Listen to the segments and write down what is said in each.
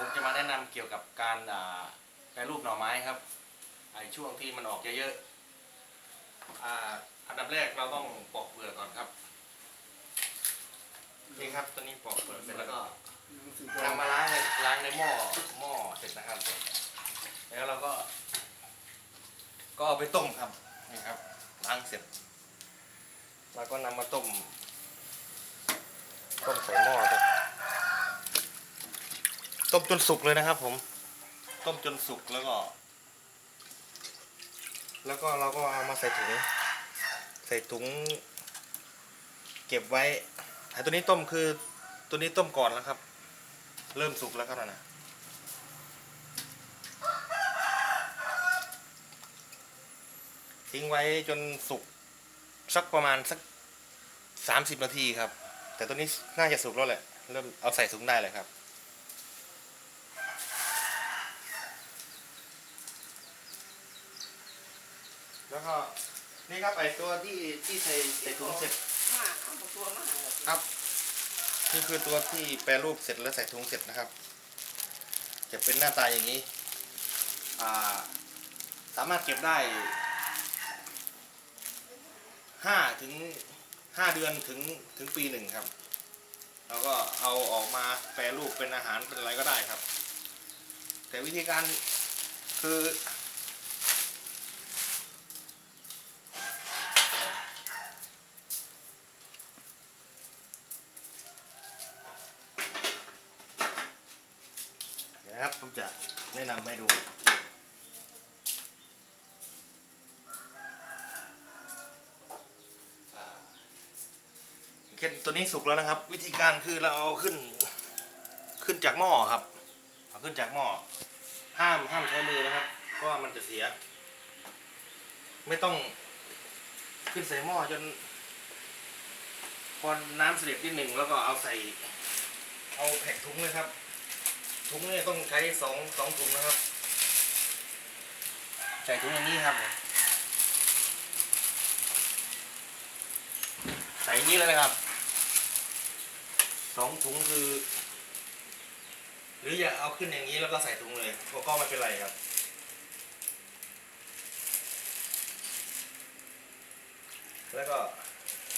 ผมจะมาแนะนำเกี่ยวกับการแปรรูปหน่อไม้ครับไอช่วงที่มันออกเยอะๆอ่าอันดับแรกเราต้องปอกเปลือกก่อนครับนี่ครับตัวนี้ปอกเปลือกเสร็จแล้วก็นำมาล้างในล้างในหม้อหม้อเสร็จนะครับ แล้วเราก็ ก็เอาไปต้มครับนี่ครับล้างเสร็จเราก็นำมาต้มต้มใส่หม้อครับ ต้มจนสุกเลยนะครับ ผม ต้มจนสุกแล้วก็ แล้วก็เราก็เอามาใส่ถุง ใส่ถุง เก็บไว้ไอ้ตัวนี้ต้มคือ ตัวนี้ต้มก่อนแล้วครับ เริ่มสุกแล้วครับนะทิ้งไว้จนสุกสักประมาณสักสามสิบนาทีครับ แต่ตัวนี้น่าจะสุกแล้วแหละ เริ่มเอาใส่ถุงได้เลยครับ แล้วก็นี่ครับไอตัวที่ที่ใส่ใส่ถุงเสร็จมาเอาตัวมาหาครับนี่คือตัวที่แปรรูปเสร็จแล้วใส่ถุงเสร็จนะครับ จะเป็นหน้าตาอย่างนี้อ่าสามารถเก็บได้ห้าถึงห้าเดือนถึงถึงปีหนึ่งครับ แล้วก็เอาออกมาแปรรูปเป็นอาหารเป็นอะไรก็ได้ครับ แต่วิธีการคือ เดี๋ยว นะครับผมจะแนะนำให้ดูเช่นตัวนี้สุกแล้วนะครับ วิธีการคือเราเอาขึ้นขึ้นจากหม้อครับเอาขึ้นจากหม้อห้ามห้ามใช้มือนะครับเพราะมันจะเสีย ไม่ต้องขึ้นใส่หม้อจนพอน้ำเสด็จนิดหนึ่งแล้วก็เอาใส่เอาแพ็กถุงเลยครับ ถุงเนี่ยต้องใช้สองสองถุงนะครับ ใส่ถุงอย่างนี้ครับ ใส่อย่างนี้เลยนะครับสองถุงคือ หรืออย่าเอาขึ้นอย่างนี้แล้วก็ใส่ถุงเลยก็ไม่เป็นไรครับแล้วก็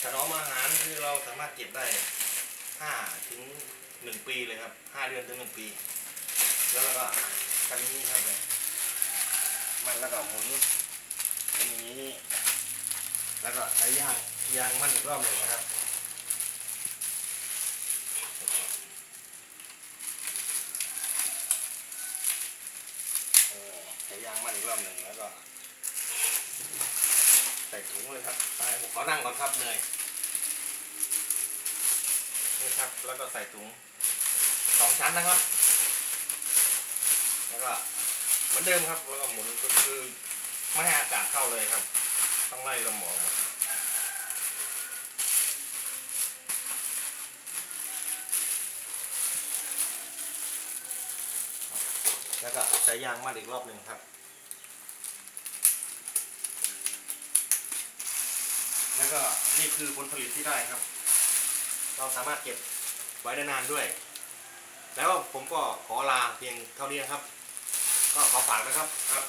ถนอมอาหารคือเราสามารถเก็บได้ห้าถึงหนึ่งปีเลยครับห้าเดือนถึงหนึ่งปี แล้วเราก็ทำอย่างนี้ครับเลยมันแล้วก็หมุนอย่างนี้ แล้วก็ใช้ยางยางมันอีกรอบหนึ่งนะครับเออใช้ยางมันอีกรอบหนึ่งแล้วก็ใส่ถุงเลยครับไปผมขอนั่งก่อนครับเหนื่อยนี่ครับ แล้วก็ใส่ถุงสองชั้นนะครับ แล้วก็เหมือนเดิมครับแล้วก็หมุนก็คือไม่ให้อากาศเข้าเลยครับ ต้องไล่ลมออกมดแล้วก็ใช้ยางมัดอีกรอบหนึ่งครับ แล้วก็นี่คือผลผลิตที่ได้ครับ เราสามารถเก็บไว้ได้นานด้วย แล้วผมก็ขอลาเพียงเท่านี้ครับ ก็ขอฝากนะครับครับ